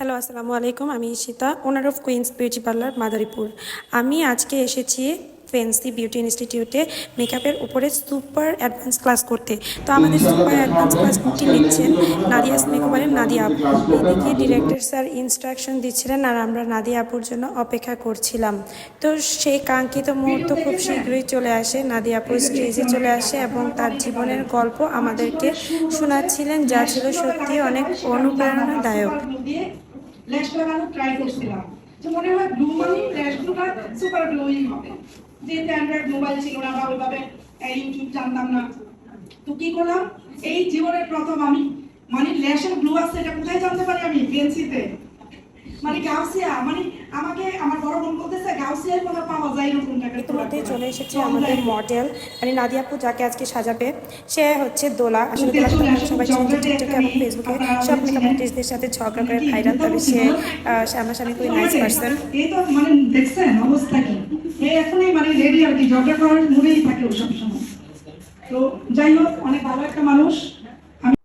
Hello আসসালামু আলাইকুম। আমি Ishita owner of Queens Beauty Parlour Madaripur. আমি আজকে এসেছি ফেন্সি বিউটি ইনস্টিটিউটে মেকআপের উপরে সুপার অ্যাডভান্স ক্লাস করতে। তো আমাদের সুপার অ্যাডভান্স ক্লাসটি নিচ্ছেন নাদিয়াস মেকওভারের নাদিয়া আপু। এদিকে ডিরেক্টর স্যার ইনস্ট্রাকশন দিচ্ছিলেন আর আমরা নাদিয়া আপুর জন্য অপেক্ষা করছিলাম। তো সেই কাঙ্ক্ষিত মুহূর্ত খুব শীঘ্রই চলে আসে নাদিয়া আপু স্টেজে চলে আসে এবং তার জীবনের গল্প আমাদেরকে শোনাচ্ছিলেন যা ছিল সত্যি অনেক অনুপ্রেরণাদায়ক। ল্যাশ লাগানো ট্রাই করছিলাম। যে মনে হয় ব্লু মানে ল্যাশ গ্লুটা সুপার গ্লোয়িং হবে। যেহেতু অ্যান্ড্রয়েড মোবাইল ছিল না বা ওইভাবে ইউটিউব জানতাম না। তো কি করলাম? এই জীবনের প্রথম আমি মানে ল্যাশের গ্লু আছে, এটা কোথায় জানতে পারি আমি? পেন্সিতে মানে গাউসিয়া মানে আমাকে আমার বড় বোন বলতেছে গাউসিয়ার কথা পাওয়া যায় এরকম টাকা ইতিমধ্যে চলে এসেছে আমাদের মডেল মানে নাদিয়া আপু যাকে আজকে সাজাবে সে হচ্ছে দোলা। আসলে সবাই টিকটকে এবং ফেসবুকে সব মেকআপ আর্টিস্টদের সাথে ঝগড়া করে ভাইরাল তবে সে সামনাসামনি খুবই নাইস পার্সন এই তো মানে দেখছেন অবস্থা কি? এই এখনই মানে রেডি আর কি ঝগড়া করার মুডেই থাকে ও সবসময় তো যাই হোক অনেক ভালো একটা মানুষ।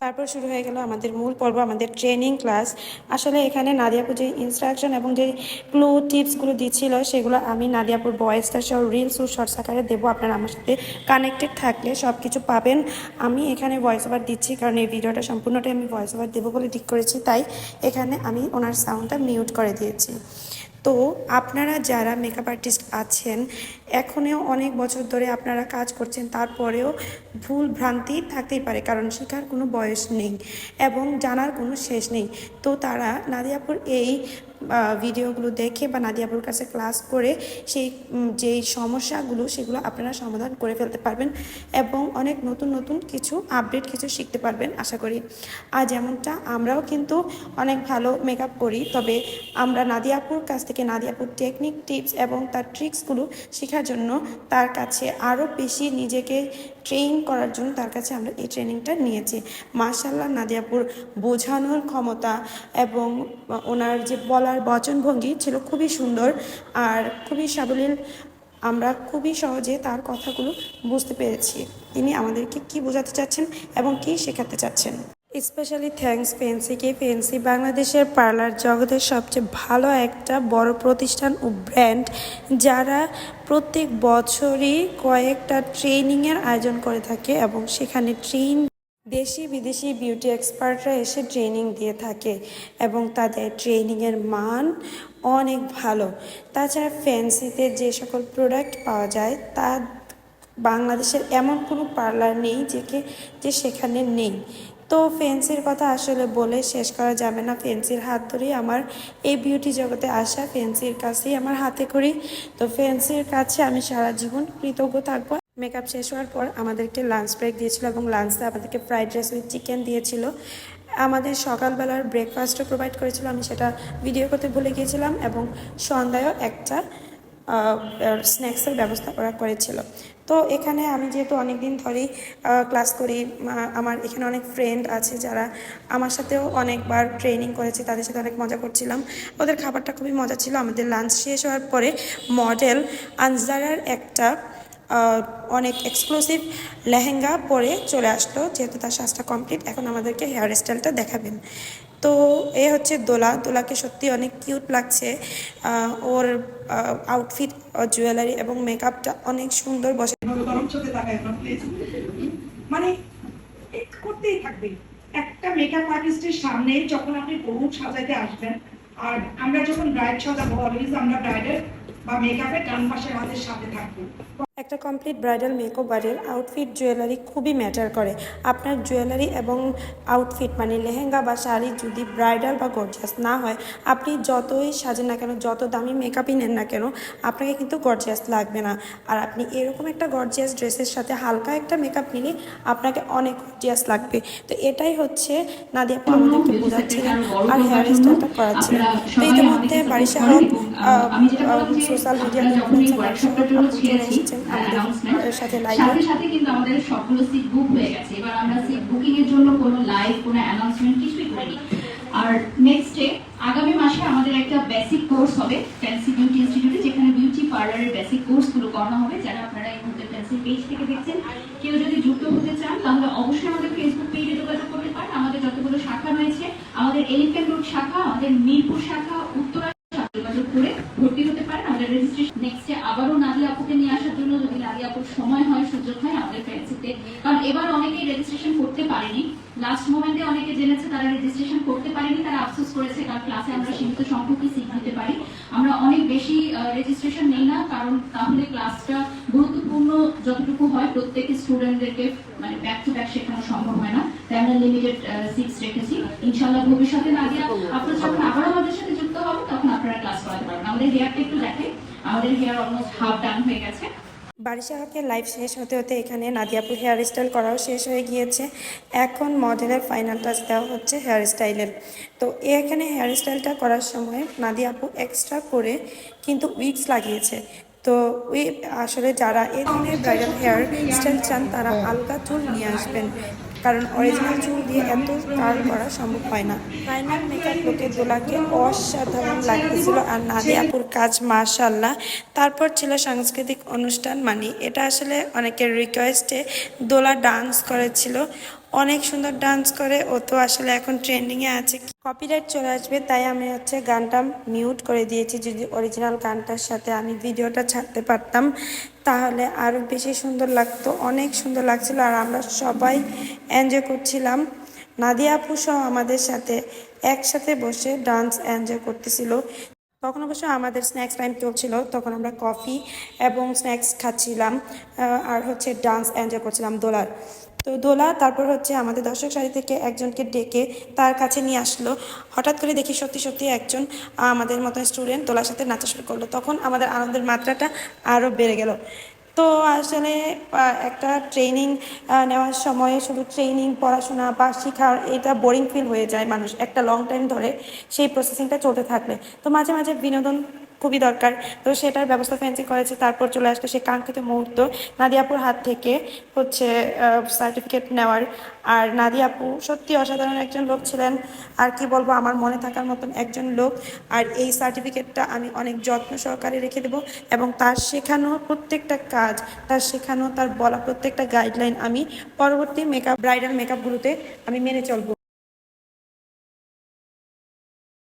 তারপর শুরু হয়ে গেল আমাদের মূল পর্ব, আমাদের ট্রেনিং ক্লাস আসলে এখানে নাদিয়াপুর যে ইনস্ট্রাকশন এবং যে ক্লু টিপসগুলো দিচ্ছিল, সেগুলো আমি নাদিয়াপুর ভয়েসটা সহ রিলস ও শর্টস আকারে দেবো। আপনারা আমার সাথে কানেক্টেড থাকলে সব কিছু পাবেন। আমি এখানে ভয়েস ওভার দিচ্ছি, কারণ এই ভিডিওটা সম্পূর্ণটাই আমি ভয়েস ওভার দেবো বলে ঠিক করেছি। তাই এখানে আমি ওনার সাউন্ডটা মিউট করে দিয়েছি। তো আপনারা যারা মেকআপ আর্টিস্ট আছেন, এখনেও অনেক বছর ধরে আপনারা কাজ করছেন, তারপরেও ভুল ভ্রান্তি থাকতেই পারে, কারণ শেখার কোনো বয়স নেই এবং জানার কোনো শেষ নেই। তো তারা নাদিয়াপুর এই ভিডিওগুলো দেখে বা নাদিয়াপুর কাছে ক্লাস করে সেই যেই সমস্যাগুলো সেগুলো আপনারা সমাধান করে ফেলতে পারবেন এবং অনেক নতুন নতুন কিছু আপডেট কিছু শিখতে পারবেন, আশা করি। আর যেমনটা আমরাও কিন্তু অনেক ভালো মেকআপ করি, তবে আমরা নাদিয়াপুর কাছ থেকে নাদিয়াপুর টেকনিক টিপস এবং তার ট্রিক্সগুলো শেখার জন্য তার কাছে আরও বেশি নিজেকে ট্রেন করার জন্য তার কাছে আমরা এই ট্রেনিংটা নিয়েছি। মার্শাল্লাহ নাদিয়াপুর বোঝানোর ক্ষমতা এবং ওনার যে বলার বচনভঙ্গি ছিল খুবই সুন্দর আর খুবই সাবলীল। আমরা খুবই সহজে তার কথাগুলো বুঝতে পেরেছি। তিনি আমাদেরকে কি বোঝাতে চাচ্ছেন এবং কি শেখাতে চাচ্ছেন? স্পেশালি থ্যাঙ্কস ফেন্সিকে ফেন্সি বাংলাদেশের পার্লার জগতের সবচেয়ে ভালো একটা বড় প্রতিষ্ঠান ও ব্র্যান্ড যারা প্রত্যেক বছরই কয়েকটা ট্রেনিংয়ের আয়োজন করে থাকে এবং সেখানে ট্রেন দেশি বিদেশি বিউটি এক্সপার্টরা এসে ট্রেনিং দিয়ে থাকে এবং তাদের ট্রেনিংয়ের মান অনেক ভালো। তাছাড়া ফ্যান্সিতে যে সকল প্রোডাক্ট পাওয়া যায়, তা বাংলাদেশের এমন কোনো পার্লার নেই যে কে- যে সেখানে নেই। তো ফেন্সির কথা আসলে বলে শেষ করা যাবে না। ফেন্সির হাত ধরেই আমার এই বিউটি জগতে আসা ফেন্সির কাছেই আমার হাতে করি তো ফেন্সির কাছে আমি সারা জীবন কৃতজ্ঞ থাকব। মেকআপ শেষ হওয়ার পর আমাদেরকে লাঞ্চ ব্রেক দিয়েছিল এবং লাঞ্চে আমাদেরকে ফ্রাইড রাইস উইথ চিকেন দিয়েছিল। আমাদের সকালবেলার ব্রেকফাস্টও প্রোভাইড করেছিল। আমি সেটা ভিডিও করতে ভুলে গিয়েছিলাম এবং সন্ধ্যায়ও একটা স্ন্যাক্সের ব্যবস্থা করা করেছিল। তো এখানে আমি যেহেতু অনেক দিন ধরেই ক্লাস করি আমার এখানে অনেক ফ্রেন্ড আছে যারা আমার সাথেও অনেকবার ট্রেনিং করেছে, তাদের সাথে অনেক মজা করছিলাম। ওদের খাবারটা খুবই মজা ছিল। আমাদের লাঞ্চ শেষ হওয়ার পরে মডেল আনজারার একটা অনেক এক্সক্লুসিভ লেহেঙ্গা পরে চলে আসলো, যেহেতু তার সাজটা কমপ্লিট এখন আমাদেরকে হেয়ার স্টাইলটা দেখাবেন। তো এ হচ্ছে দোলা, দোলাকে সত্যি অনেক কিউট লাগছে। ওর আউটফিট জুয়েলারি এবং মেকআপটা অনেক সুন্দর বসে মানে করতেই থাকবে। একটা মেকআপ আর্টিস্টের সামনে যখন আপনি বহু সাজাইতে আসবেন, আর আমরা যখন ব্রাইড সাজাবো অলওয়েজ আমরা ব্রাইডের বা মেকআপের ডান পাশে আমাদের সাথে থাকব। একটা কমপ্লিট ব্রাইডাল মেকওভারের আউটফিট জুয়েলারি খুবই ম্যাটার করে। আপনার জুয়েলারি এবং আউটফিট মানে লেহেঙ্গা বা শাড়ি যদি ব্রাইডাল বা গর্জিয়াস না হয়, আপনি যতই সাজেন না কেন, যত দামি মেকআপই নেন না কেন, আপনাকে কিন্তু গর্জিয়াস লাগবে না। আর আপনি এরকম একটা গর্জিয়াস ড্রেসের সাথে হালকা একটা মেকআপ নিলে আপনাকে অনেক গর্জিয়াস লাগবে। তো এটাই হচ্ছে নাদিয়া আপু আমাদেরকে বোঝাচ্ছিলেন আর হেয়ার স্টাইলটা করাচ্ছিলেন। তো ইতিমধ্যে বারিশা হক সোশ্যাল মিডিয়া চলে এসেছেন। আমাদের সাথে লাইভে সাথে সাথে কিন্তু আমাদের সবগুলো সিট বুক হয়ে গেছে। এবার আমরা সিট বুকিং এর জন্য কোনো লাইভ কোনো অ্যানাউন্সমেন্ট কিছুই করিনি। আর নেক্সট ডে আগামী মাসে আমাদের একটা বেসিক কোর্স হবে ফ্যান্সি বিউটি ইনস্টিটিউটে যেখানে বিউটি পার্লারের বেসিক কোর্সগুলো করানো হবে। যারা আপনারা এই মুহূর্তে ফ্যান্সি পেজ থেকে দেখছেন কেউ যদি যুক্ত হতে চান তাহলে অবশ্যই আমাদের ফেসবুক পেজে যোগাযোগ করতে পারেন। আমাদের যতগুলো শাখা রয়েছে আমাদের এলিফ্যান্ট রোড শাখা আমাদের মিরপুর শাখা উত্তরা শাখা যোগাযোগ করে ভর্তি হতে পারেন আমাদের রেজিস্ট্রেশন নেক্সটে আবারও নাদিয়া আপুকে নিয়ে আসার জন্য যদি নাদিয়া আপুর সময় হয় সুযোগ হয় আমাদের ফ্রেন্ডসিতে কারণ এবার অনেকেই রেজিস্ট্রেশন করতে পারেনি। লাস্ট মোমেন্টে অনেকে জেনেছে তারা রেজিস্ট্রেশন করতে পারেনি, তারা আফসোস করেছে, কারণ ক্লাসে আমরা সীমিত সংখ্যকই সিট দিতে পারি। আমরা অনেক বেশি রেজিস্ট্রেশন নেই না, কারণ তাহলে ক্লাসটা গুরুত্বপূর্ণ যতটুকু হয়, প্রত্যেক স্টুডেন্টদেরকে মানে ব্যাক টু ব্যাক শেখানো সম্ভব হয় না। তাই আমরা লিমিটেড সিটস রেখেছি। ইনশাআল্লাহ ভবিষ্যতে নাদিয়া আপনারা যখন আবার আমাদের সাথে যুক্ত হবে তখন আপনারা ক্লাস করাতে পারবেন। আমাদের হেয়ারটা একটু দেখে আমাদের হেয়ার অলমোস্ট হাফ ডান হয়ে গেছে। বারিশা হকের লাইভ শেষ হতে হতে এখানে নাদিয়াপুর হেয়ার স্টাইল করাও শেষ হয়ে গিয়েছে। এখন মডেলের ফাইনাল টাচ দেওয়া হচ্ছে হেয়ার স্টাইলের তো এখানে হেয়ার স্টাইলটা করার সময় নাদিয়াপু এক্সট্রা করে কিন্তু উইক্স লাগিয়েছে। তো উই আসলে যারা এই ধরনের ব্রাইডাল হেয়ার স্টাইল চান তারা আলগা চুল নিয়ে আসবেন। কারণ অরিজিনাল চুল দিয়ে এত কার করা সম্ভব হয় না। ফাইনাল মেকআপ লোকে দোলাকে অসাধারণ লাগতেছিল আর নাদিয়াপুর কাজ মাশাল্লাহ তারপর ছিল সাংস্কৃতিক অনুষ্ঠান মানে। এটা আসলে অনেকের রিকোয়েস্টে দোলা ডান্স করেছিল। অনেক সুন্দর ডান্স করে। ও তো আসলে এখন ট্রেন্ডিংয়ে আছে। কপিরাইট চলে আসবে, তাই আমি হচ্ছে গানটা মিউট করে দিয়েছি। যদি অরিজিনাল গানটার সাথে আমি ভিডিওটা ছাড়তে পারতাম, তাহলে আরও বেশি সুন্দর লাগতো, অনেক সুন্দর লাগছিল। আর আমরা সবাই এনজয় করছিলাম। নাদিয়া আপু সহ আমাদের সাথে একসাথে বসে ডান্স এনজয় করতেছিল। তখন অবশ্য আমাদের স্ন্যাক্স টাইম চলছিল, তখন আমরা কফি এবং স্ন্যাক্স খাচ্ছিলাম আর হচ্ছে ডান্স এনজয় করছিলাম দোলার। তো দোলা তারপর হচ্ছে আমাদের দর্শক সারি থেকে একজনকে ডেকে তার কাছে নিয়ে আসলো। হঠাৎ করে দেখি সত্যি সত্যি একজন আমাদের মতো স্টুডেন্ট দোলার সাথে নাচা শুরু করল। তখন আমাদের আনন্দের মাত্রাটা আরও বেড়ে গেল। তো আসলে একটা ট্রেনিং নেওয়ার সময় শুধু ট্রেনিং পড়াশোনা বা শেখার এটা বোরিং ফিল হয়ে যায় মানুষ। একটা লং টাইম ধরে সেই প্রসেসিংটা চলতে থাকলে। তো মাঝে মাঝে বিনোদন খুবই দরকার। তো সেটার ব্যবস্থা ফ্যান্সি করেছে, তারপর চলে আসলো সে কাঙ্ক্ষিত মুহূর্ত। নাদিয়াপুর হাত থেকে হচ্ছে সার্টিফিকেট নেওয়ার। আর নাদিয়াপু সত্যি অসাধারণ একজন লোক ছিলেন। আর কি বলব, আমার মনে থাকার মতন একজন লোক। আর এই সার্টিফিকেটটা আমি অনেক যত্ন সহকারে রেখে দেবো এবং তার শেখানো প্রত্যেকটা কাজ, তার শেখানো, তার বলা প্রত্যেকটা গাইডলাইন আমি পরবর্তী মেকআপ ব্রাইডাল মেকআপগুলোতে আমি মেনে চলবো।